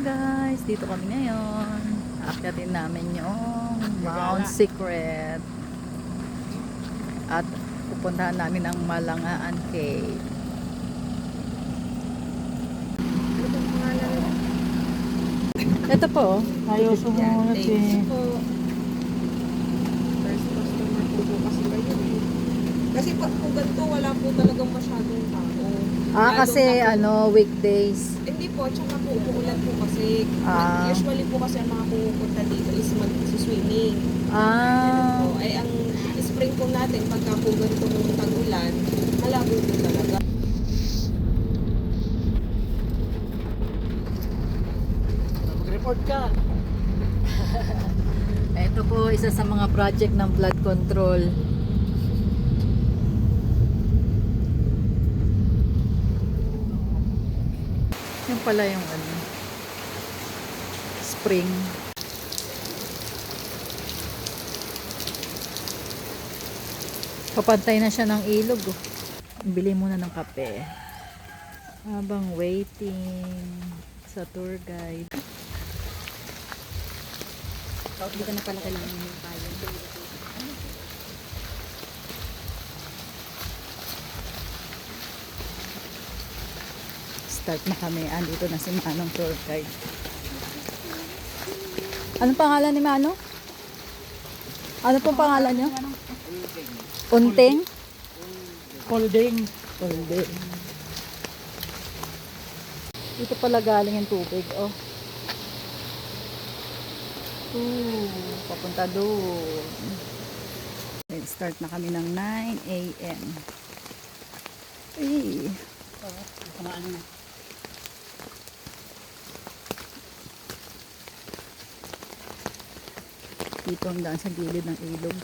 guys, dito kami ngayon. Akyatin namin yung Mount Secret. At pupuntahan namin ang Malangaan Cave. Ito po. Ayaw sumunod eh. First customer po po kasi kayo eh. Kasi pag po ganito, wala po talagang masyadong. Ah, Lalo kasi ano, weekdays. Hindi po, tsaka po umuulan po kasi. Ah. Usually po kasi ang mga pumupunta dito is mag-swimming. Ah, Po. Ay, ang spring po natin, pagka po ganito ng tag-ulan, malabo po talaga. Mag-report ka. ito po isa sa mga project ng flood control. Pala yung ano, spring. Papantay na siya ng ilog. Oh. Bili muna ng kape. Habang waiting sa tour guide. Ka na pala kailangan ng tayo. Start na kami. Andito na si Manong tour guide. Anong pangalan ni Manong? Ano pong pangalan niyo? Unting? Holding. Unting. Dito pala galing yung tubig. Oh. Ooh, papunta doon. Start na kami ng 9 a.m. Eh, Kamaan na. Dito ang daan sa gilid ng ilog.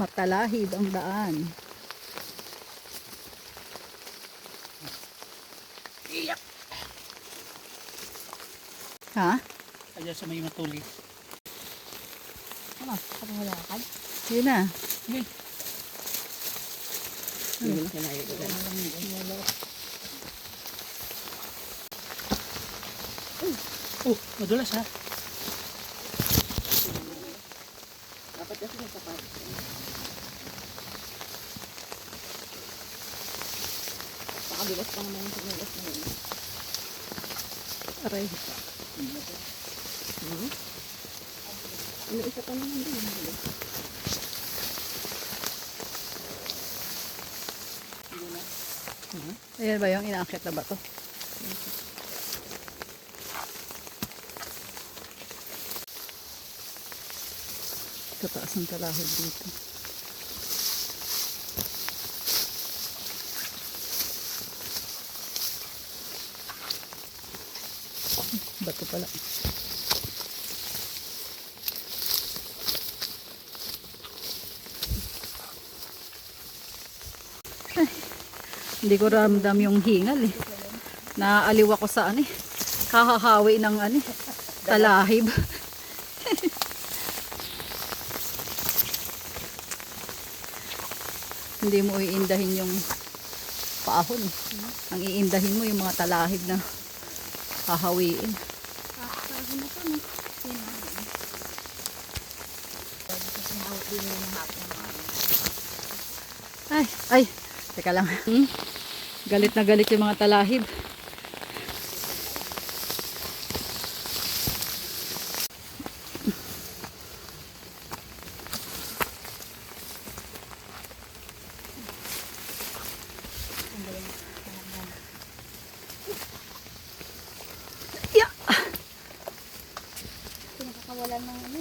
Matalahib ang daan. Ha? Kaya sa may matuli. Ano? Kapag wala ka? Yun na. Hindi na kailangan ko. Oh, madulas ha. Dapat kasi may sapat. Pakabilas pa naman yung sinulas na yun. Aray. Ano isa pa naman din. Ayan ba yung inaakit na ba to? Tataas ng talahod dito. Bato pala. Hindi ko ramdam yung hingal eh. Naaaliw ako sa ano eh. Kahahawi ng ano eh. Talahib. Hindi mo iindahin yung paahon. Ang iindahin mo yung mga talahib na hahawiin. Ay, ay. Teka lang. Hmm? Galit na galit yung mga talahib. Yeah. Pinakakawalan ng ano.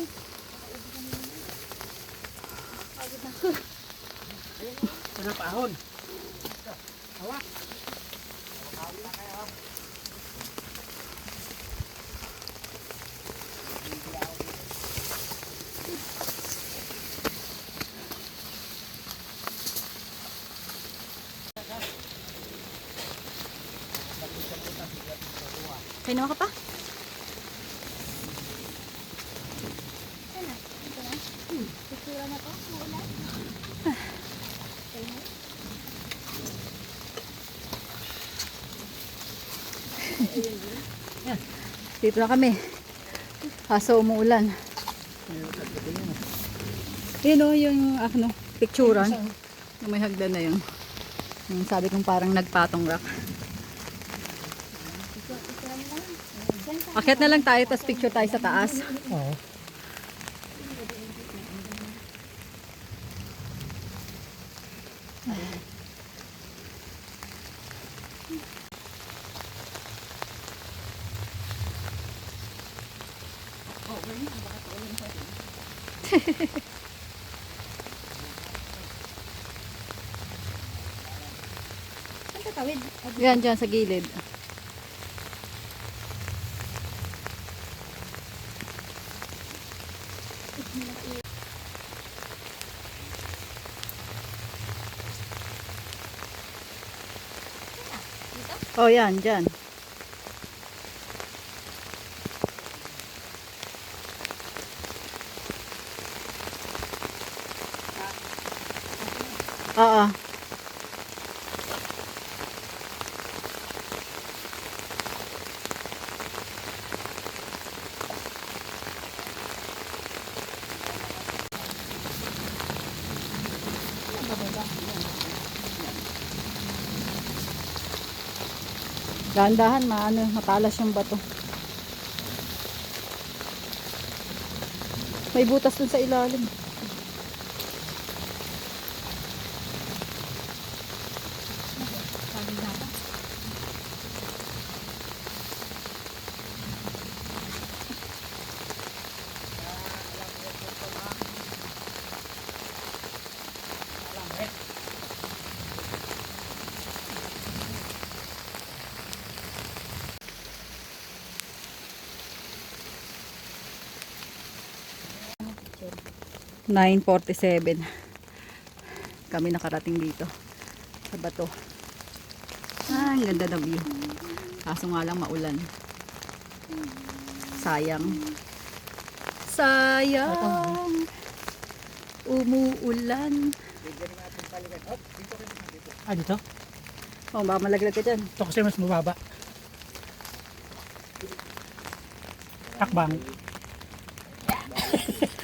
Hawak. Hawak na kayo. Pinuha ka pa? Ano? Ito na? Hmm. Pictura na to? Maulan? Dito na kami. Kaso umuulan. Yun o, yung ano, picturean. Yung may hagdan na yun. Yung sabi kong parang nagpatong rock. Akit na lang tayo, tapos picture tayo sa taas. Oo. Yan, dyan sa gilid. Oh, yan, dyan. Oo. Dahan-dahan, maano, matalas yung bato. May butas dun sa ilalim. Nine forty-seven. Kami nakarating dito. Sa bato. Ah, ang ganda ng view. Kaso nga lang maulan. Sayang. Sayang. Umuulan. Ah, dito? Oh, baka malaglag ka dyan. Ito kasi mas mababa. Hakbang.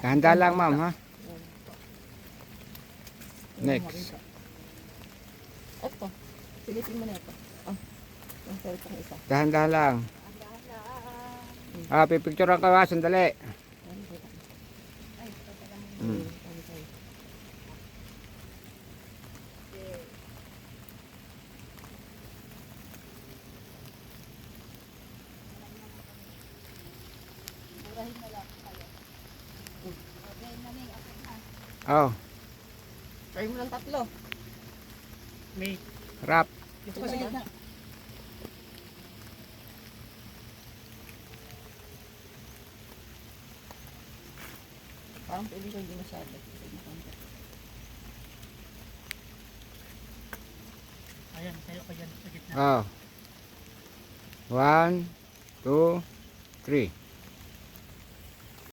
Handa lang, ma'am, ha? Next. Ito. Silipin mo na ito. Ah. Ang isa. Dahan-dahan lang. Ah, pipicturean ka ba? Sandali. Oh, Try mo lang tatlo. May, rap. dito ka sa gitna. Parang pwede ko hindi masyado. Ayan, tayo ka dyan sa gitna. Oh. One, two, three.